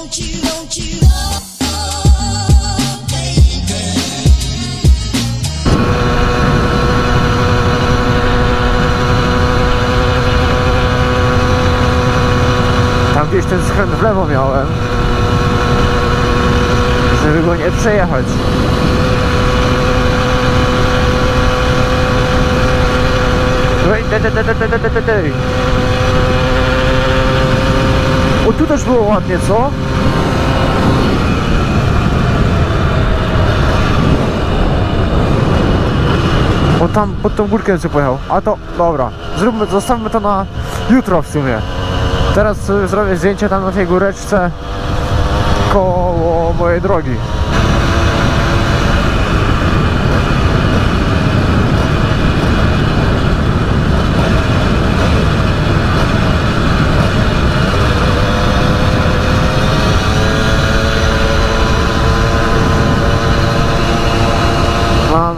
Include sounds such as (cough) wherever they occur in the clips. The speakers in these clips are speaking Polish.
Tam gdzieś ten skręt w lewo miałem, żeby go nie przejechać. Wait, wait, wait, wait, wait, wait, wait. O, tu też było ładnie, co? O tam pod tą górkę co pojechał. A to dobra. Zróbmy, zostawmy to na jutro w sumie. Teraz sobie zrobię zdjęcie tam na tej góreczce koło mojej drogi.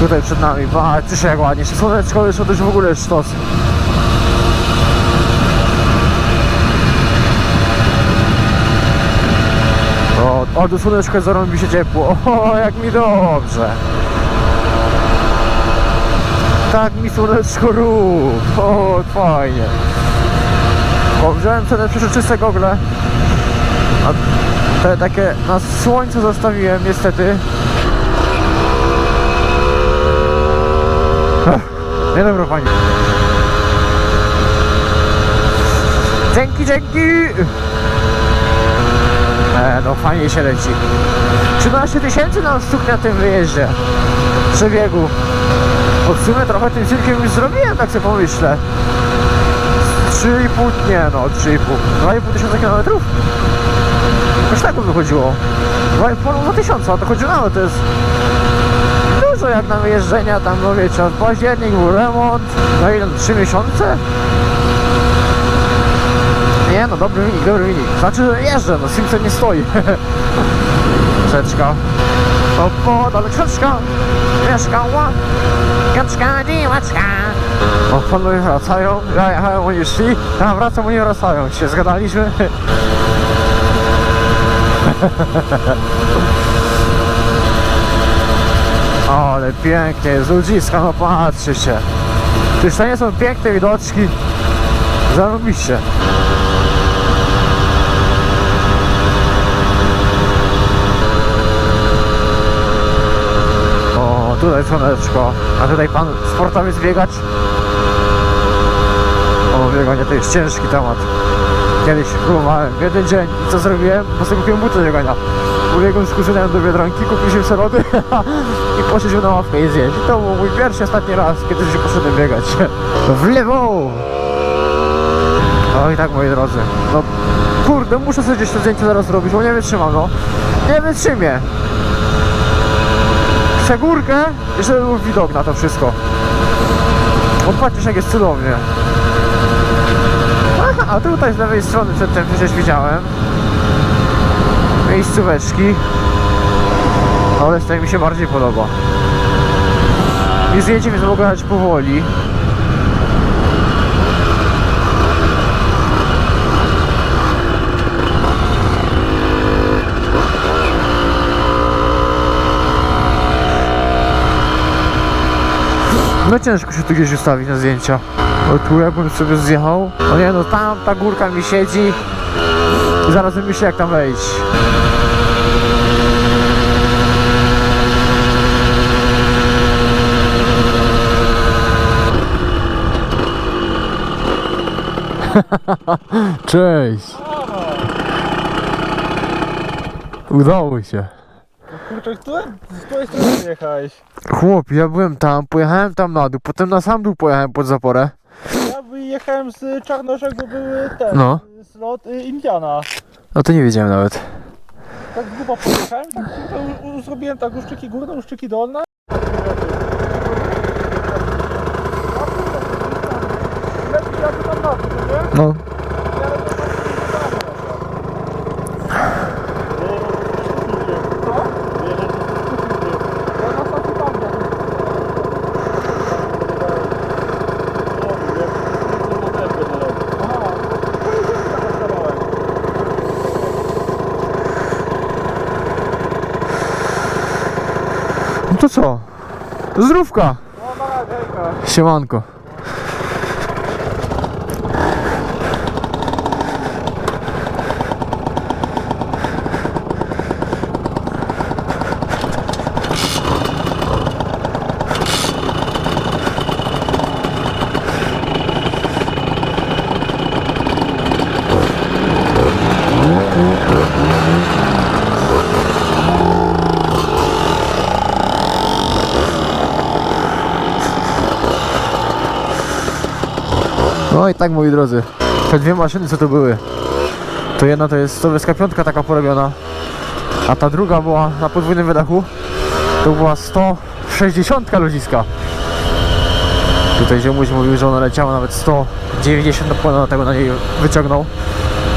Tutaj przed nami, patrzcie jak ładnie, słoneczko wyszło, to już w ogóle jest sztos. O, o do słoneczko zarąbi się ciepło, (laughs) o jak mi dobrze. Tak mi słoneczko rób, o fajnie. O, wziąłem sobie przezroczyste gogle. A te takie na słońcu zostawiłem niestety. Nie dobra pani. Dzięki, dzięki! E, no fajnie się leci. 13 tysięcy nam stuknie na tym wyjeździe. Przebiegu. Bo w sumie trochę tym cyrkiem już zrobiłem, tak sobie pomyślę. 3,5, nie no, 3,5. 2,5 tysiąca kilometrów? Jakoś tak by wychodziło. 2,5 na tysiąca, to chodziło nawet, to jest dużo jak na wyjeżdżenia tam, no wiecie, od październik był remont, no ile, 3 miesiące? Nie no, dobry wynik, dobry wynik. Znaczy, że jeżdżę, no Simpson nie stoi. (laughs) Rzeczka. O, podal krzaczka, mieszkała, kaczka, dziwaczka. O, panowie wracają, ja jechałem, oni szli, ja wracam, oni wracają. Się zgadaliśmy. (laughs) Ale pięknie jest ludziska, no patrzcie się. To nie są piękne widoczki? Zarobiście. O, tutaj słoneczko. A tutaj pan sportowiec biegać. O, bieganie to jest ciężki temat. Kiedyś próbowałem w jeden dzień i co zrobiłem? Po prostu kupiłem buty do biegania. Ubiegłem z kuzynem do Biedronki, kupiłem sobie lody (laughs) i poszedłem na ławkę i zjeść. I to był mój pierwszy, ostatni raz, kiedy się poszedłem biegać. W lewo! No i tak moi drodzy. No kurde, muszę sobie gdzieś to zdjęcie zaraz zrobić, bo nie wytrzymam no. Nie wytrzymię. Chcę górkę, i żeby był widok na to wszystko. Popatrzcie jak jest cudownie. Aha, a tutaj z lewej strony przedtem przecież widziałem miejscóweczki ale z tej mi się bardziej podoba i zdjęcie więc mogę jechać powoli No ciężko się tu gdzieś ustawić na zdjęcia. Bo tu jakbym sobie zjechał. No nie no, tam ta górka mi siedzi. Zaraz myślę jak tam wejść. (laughs) Cześć! Udało się. Kurczę, które, z której strony jechałeś? Chłop, ja byłem tam, pojechałem tam na dół, potem na sam dół pojechałem pod zaporę. Ja wyjechałem z Czarnoszego, były ten, No. slot y, Indiana. No to nie wiedziałem nawet. Tak z gruba pojechałem, tak u, zrobiłem tak uszczyki górne, uszczyki dolne. No. No to co? Zdrówka! No tak, Siemanko. No i tak moi drodzy, te dwie maszyny co to były, to jedna to jest sowiecka piątka taka porobiona, a ta druga była na podwójnym wydechu, to była 160 ludziska. Tutaj ziomuś mówił, że ona leciała nawet 190 ponad tego na niej wyciągnął.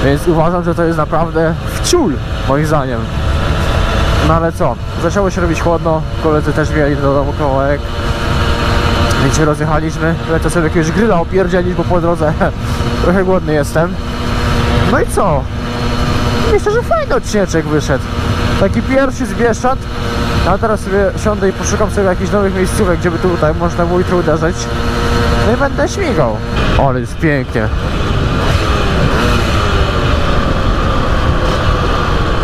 Więc uważam, że to jest naprawdę wciul, moim zdaniem. No ale co, zaczęło się robić chłodno, koledzy też mieli do domu kawałek. Więc rozjechaliśmy, lecę sobie jakiegoś grilla opierdzielić, bo po drodze (laughs) trochę głodny jestem. No i co? Myślę, że fajny odcineczek wyszedł. Taki pierwszy z Bieszczad. A teraz sobie siądę i poszukam sobie jakichś nowych miejscówek, gdzie by tutaj można było jutro uderzyć. No i będę śmigał. Ale jest pięknie.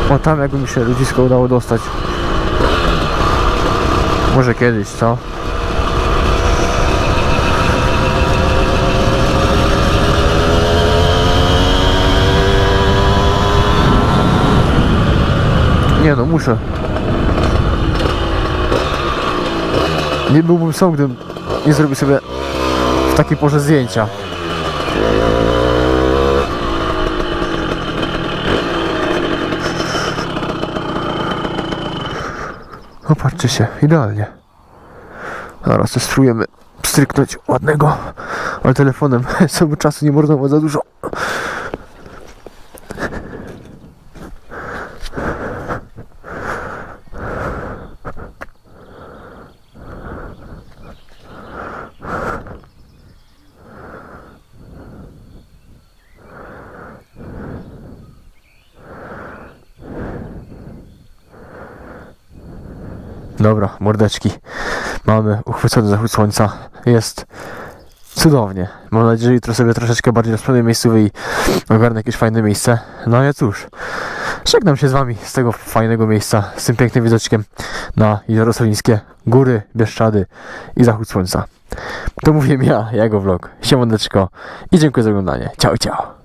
O, tam jakby mi się ludzisko udało dostać. Może kiedyś, co? Nie no, muszę. Nie byłbym sam, gdybym nie zrobił sobie w takiej porze zdjęcia. Popatrzcie się, idealnie. Zaraz to spróbujemy stryknąć ładnego, ale telefonem (laughs) sobie czasu nie mordować za dużo. Dobra, mordeczki. Mamy uchwycony zachód słońca. Jest cudownie. Mam nadzieję, że jutro sobie troszeczkę bardziej rozplanę miejscowy i ogarnę jakieś fajne miejsce. No ale cóż, żegnam się z wami z tego fajnego miejsca, z tym pięknym widoczkiem na Jezioro Solińskie, góry, Bieszczady i zachód słońca. To mówię ja, jego vlog. Siemandeczko i dziękuję za oglądanie. Ciao, ciao.